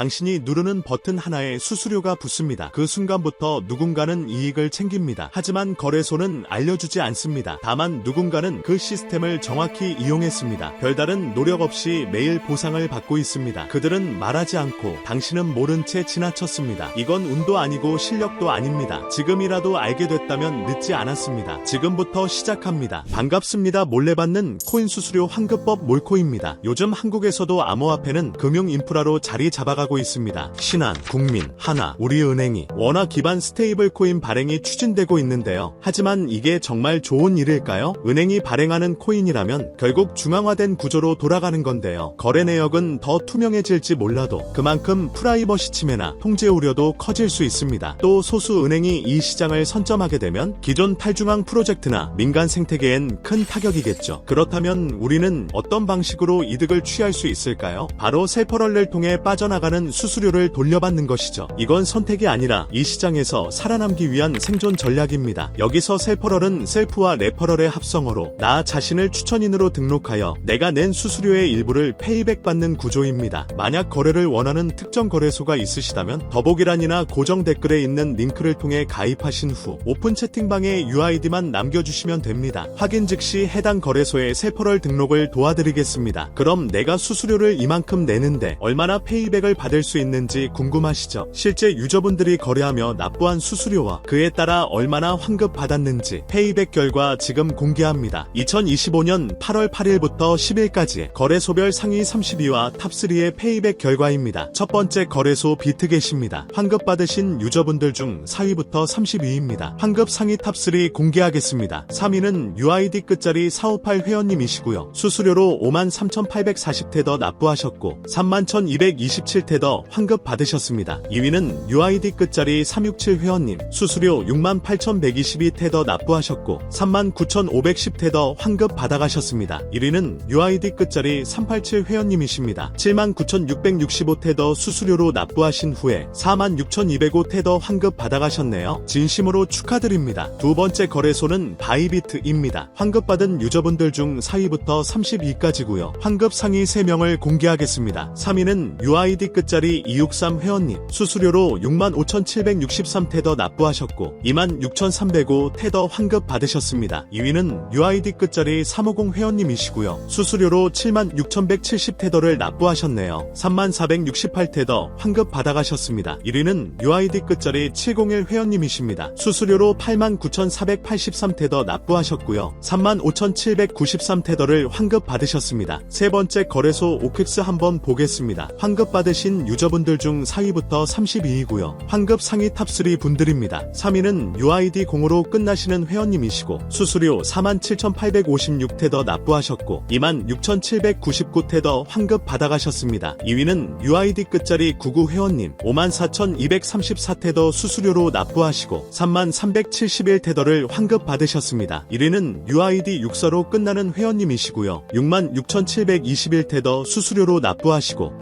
당신이 누르는 버튼 하나에 수수료가 붙습니다. 그 순간부터 누군가는 이익을 챙깁니다. 하지만 거래소는 알려주지 않습니다. 다만 누군가는 그 시스템을 정확히 이용했습니다. 별다른 노력 없이 매일 보상을 받고 있습니다. 그들은 말하지 않고 당신은 모른 채 지나쳤습니다. 이건 운도 아니고 실력도 아닙니다. 지금이라도 알게 됐다면 늦지 않았습니다. 지금부터 시작합니다. 반갑습니다. 몰래 받는 코인 수수료 환급법 몰코입니다. 요즘 한국에서도 암호화폐는 금융 인프라로 자리 잡아가고 있습니다. 신한, 국민, 하나, 우리은행이 워낙 기반 스테이블 코인 발행이 추진되고 있는데요. 하지만 이게 정말 좋은 일일까요? 은행이 발행하는 코인이라면 결국 중앙화된 구조로 돌아가는 건데요. 거래 내역은 더 투명해질지 몰라도 그만큼 프라이버시 침해나 통제 우려도 커질 수 있습니다. 또 소수 은행이 이 시장을 선점하게 되면 기존 탈중앙 프로젝트나 민간 생태계엔 큰 타격이겠죠. 그렇다면 우리는 어떤 방식으로 이득을 취할 수 있을까요? 바로 셀퍼럴을 통해 빠져나가는 수수료를 돌려받는 것이죠. 이건 선택이 아니라 이 시장에서 살아남기 위한 생존 전략입니다. 여기서 셀퍼럴은 셀프와 레퍼럴의 합성어로 나 자신을 추천인으로 등록하여 내가 낸 수수료의 일부를 페이백 받는 구조입니다. 만약 거래를 원하는 특정 거래소가 있으시다면 더보기란이나 고정 댓글에 있는 링크를 통해 가입하신 후 오픈 채팅방에 UID만 남겨주시면 됩니다. 확인 즉시 해당 거래소의 셀퍼럴 등록을 도와드리겠습니다. 그럼 내가 수수료를 이만큼 내는데 얼마나 페이백을 받을 수 있는지 궁금하시죠? 실제 유저분들이 거래하며 납부한 수수료와 그에 따라 얼마나 환급 받았는지 페이백 결과 지금 공개합니다. 2025년 8월 8일부터 10일까지 거래소별 상위 32와 탑3의 페이백 결과입니다. 첫 번째 거래소 비트겟입니다. 환급 받으신 유저분들 중 4위부터 32위입니다. 환급 상위 탑3 공개하겠습니다. 3위는 UID 끝자리 458 회원님이시고요. 수수료로 53,840테 더 납부하셨고 31,227 테더 환급 받으셨습니다. 2위는 UID 끝자리 367 회원님 수수료 68,122 테더 납부하셨고 39,510 테더 환급 받아가셨습니다. 1위는 UID 끝자리 387 회원님이십니다. 79,665 테더 수수료로 납부하신 후에 46,205 테더 환급 받아가셨네요. 진심으로 축하드립니다. 두 번째 거래소는 바이비트입니다. 환급받은 유저분들 중 4위부터 32위까지고요. 환급 상위 3명을 공개하겠습니다. 3위는 UID 끝 자리 263 회원님 수수료로 65,763 테더 납부하셨고 26,305 테더 환급 받으셨습니다. 2위는 UID 끝자리 350 회원님이시고요. 수수료로 76,170 테더를 납부하셨네요. 3468 테더 환급 받아가셨습니다. 1위는 UID 끝자리 701 회원님이십니다. 수수료로 89,483 테더 납부하셨고요. 35,793 테더를 환급 받으셨습니다. 세 번째 거래소 오펙스 한번 보겠습니다. 환급 받으신 유저분들 중 4위부터 32위고요. 환급 상위 탑3 분들입니다. 3위는 UID 0으로 끝나시는 회원님이시고 수수료 47,856테더 납부하셨고 26,799테더 환급 받아가셨습니다. 2위는 UID 끝자리 99 회원님 54,234테더 수수료로 납부하시고 33,371테더를 환급 받으셨습니다. 1위는 UID 64로 끝나는 회원님이시고요. 66,721테더 수수료로 납부하시고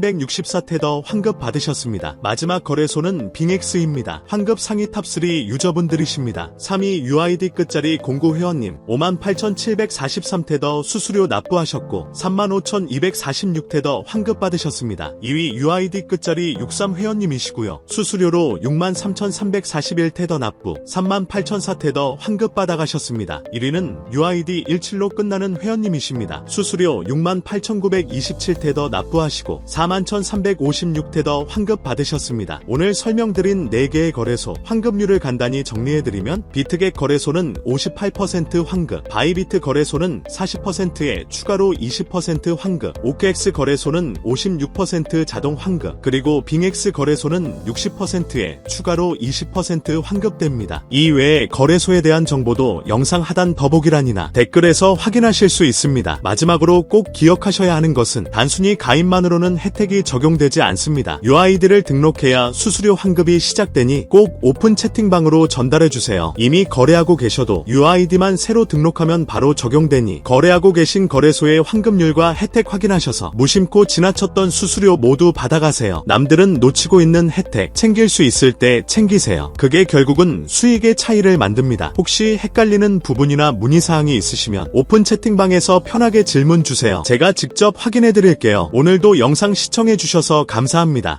37,364테더 환급 받으셨습니다. 마지막 거래소는 빙엑스입니다. 환급 상위 탑3 유저분들이십니다. 3위 UID 끝자리 09 회원님 58,743테더 수수료 납부하셨고 35,246테더 환급 받으셨습니다. 2위 UID 끝자리 63 회원님이시고요. 수수료로 63,341테더 납부 38,004테더 환급 받아가셨습니다. 1위는 UID 17로 끝나는 회원님이십니다. 수수료 68,927테더 납부하시고 41,356테더 환급 받으셨습니다. 오늘 설명드린 4개의 거래소 환급률을 간단히 정리해드리면 비트겟 거래소는 58% 환급, 바이비트 거래소는 40%에 추가로 20% 환급, OKX 거래소는 56% 자동 환급, 그리고 빙엑스 거래소는 60%에 추가로 20% 환급됩니다. 이 외에 거래소에 대한 정보도 영상 하단 더보기란이나 댓글에서 확인하실 수 있습니다. 마지막으로 꼭 기억하셔야 하는 것은 단순히 가입만으로는 혜택이 적용되지 않습니다. UID를 등록해야 수수료 환급이 시작되니 꼭 오픈 채팅방으로 전달해주세요. 이미 거래하고 계셔도 UID만 새로 등록하면 바로 적용되니 거래하고 계신 거래소의 환급률과 혜택 확인하셔서 무심코 지나쳤던 수수료 모두 받아가세요. 남들은 놓치고 있는 혜택 챙길 수 있을 때 챙기세요. 그게 결국은 수익의 차이를 만듭니다. 혹시 헷갈리는 부분이나 문의사항이 있으시면 오픈 채팅방에서 편하게 질문 주세요. 제가 직접 확인해 드릴게요. 오늘도 영상 시청 시청해주셔서 감사합니다.